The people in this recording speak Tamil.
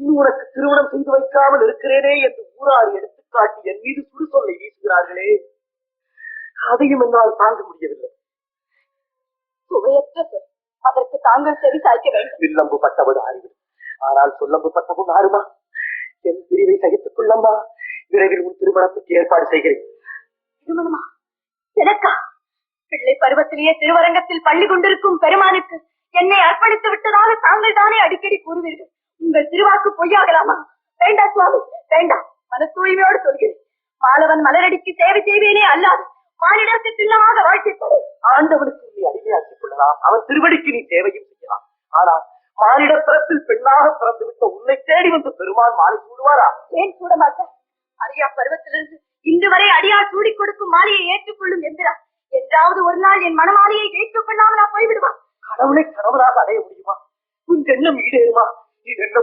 இன்னும் உனக்கு திருமணம் செய்து வைக்காமல் இருக்கிறேனே என்று ஊரார் எடுத்துக்காட்டி என் மீது சுடு சொல்லை வீசுகிறார்களே. அதையும் என்னால் தாங்க முடியவில்லை. அதற்கு தாங்கள் செவி சாய்க்க வேண்டும். வில்லம்பு பட்டவடு அறிவு ஆனால் சொல்லம்பு பட்டவும் ஆறுமா என் பிரிவை சகித்துக் கொள்ளம்மா? விரைவில் உன் திருமணத்துக்கு ஏற்பாடு செய்கிறேன். திருமணமா? எனக்கா? பிள்ளை பருவத்திலேயே திருவரங்கத்தில் பள்ளி கொண்டிருக்கும் பெருமானுக்கு என்னை அர்ப்பணித்து விட்டதாக தாங்கள் தானே அடிக்கடி கூறுவீர்கள். உங்கள் திருவாக்கு பொய்யாகலாமா? வேண்டாம் சுவாமி வேண்டாம் மன தூய்மையோடு சொல்கிறேன். மாலவன் மலரடிக்கு சேவை செய்வேனே அல்லாது மானிடத்து தில்லமாக வாழ்க்கைப்படு ஆண்டவனுக்கு நீ அடிமையாக்கிக் கொள்ளலாம். அவன் திருவடிக்கு நீ சேவையும் செய்யலாம். ஆனால் மானிட பிறப்பில் பெண்ணாக பிறந்து விட்ட உன்னை தேடி வந்து பெருமான் மாலை சூடுவாரா? ஏன் சூட மாட்டேன் அரியா பருவத்திலிருந்து இன்று வரை அடியார் சூடிக் கொடுக்கும் மாலையை ஏற்றுக்கொள்ளும் என்கிறார் என்றாவது ஒரு நாள் என் மனமாலையை ஏற்றுக்கொள்ளாமலா போய்விடுவான் கடவுளை கணவனாக அடைய முடியுமா? உன் எண்ணம் ஈடேறுமா? நீ என்ன